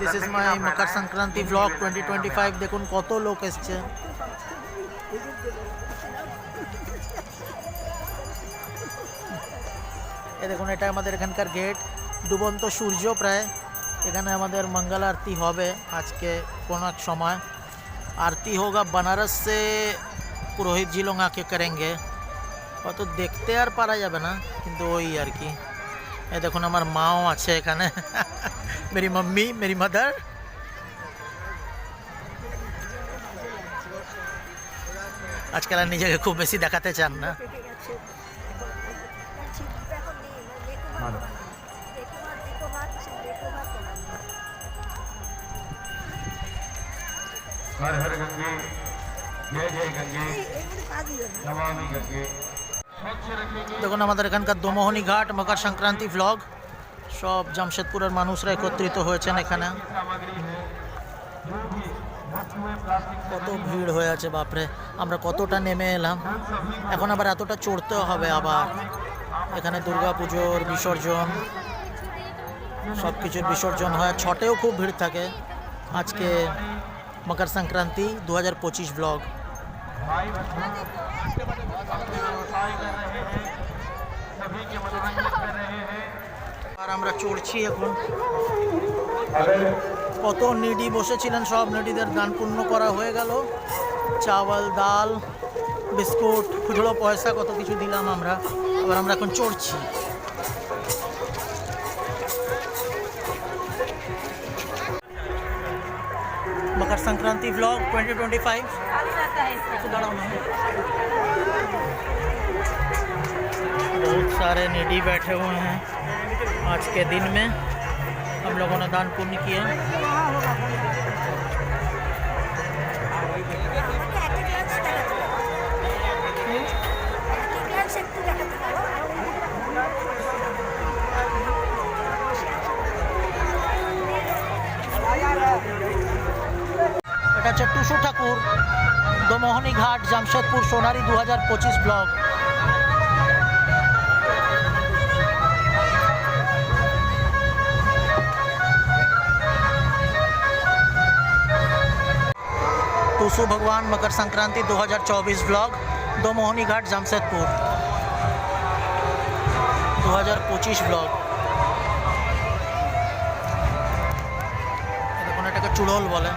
this is my Makar Sankranti vlog twenty twenty five দেখুন কত লোক এসছে এ দেখুন এটা আমাদের এখানকার গেট ডুবন্ত সূর্য প্রায় এখানে আমাদের মঙ্গল আরতি হবে আজকে কোনো এক সময় आरती होगा बनारस से পুরোহিত জি লোক আঁকে করেঙ্গে অত দেখতে আর পারা যাবে না কিন্তু ওই আর কি এই দেখুন আমার মাও আছে এখানে মেরি মাম্মি মেরি মাদার আজকাল আর নিজেকে খুব বেশি দেখাতে চান না পেটে গেছে ঠিক এখন নেই লেকো ভাত লেকো ভাত লেকো ভাত লেকো ভাত हर हर गंगे जय जय गंगे এইগুলো কাজই হবে नमामि गंगे स्वच्छ रखेंगे দেখুন আমাদের এখানকার দোমোহনী ঘাট, মকর সংক্রান্তি ব্লগ সব জামশেদপুরের মানুষরা একত্রিত হয়েছেন এখানে। কত ভিড় হয়ে আছে, বাপরে। আমরা কতটা নেমে এলাম। এখন আবার এতটা চড়তে হবে আবার। এখানে দুর্গা পুজোর বিসর্জন সব কিছুর বিসর্জন হয়। ছটেও খুব ভিড় থাকে। আজকে মকর সংক্রান্তি দু হাজার পঁচিশ ব্লগ চড়ছি এখন। কত নিডি বসেছিলেন সব নিডিদের দান পূর্ণ করা হয়ে গেল। চাওয়াল ডাল বিস্কুট খুচরো পয়সা কত কিছু দিলাম আমরা। আবার আমরা এখন চড়ছি। Makar Sankranti vlog twenty twenty five দাঁড়াও না। सारे निडी बैठे हुए हैं आज के दिन में हम लोगों ने दान पुण्य किया একটা গ্লাস দেখাতে পারো একটা গ্লাস একটু দেখাতে পারো এটা হচ্ছে টুসু ঠাকুর দোমোহনী ঘাট জামশেদপুর সোনারি দু হাজার পঁচিশ ব্লক टूसू भगवान मकर संक्रांति 2024 ब्लॉग दोमोहनी घाट জামশেদপুর 2025 ব্লগ দেখুন এটাকে চুড়ল বলে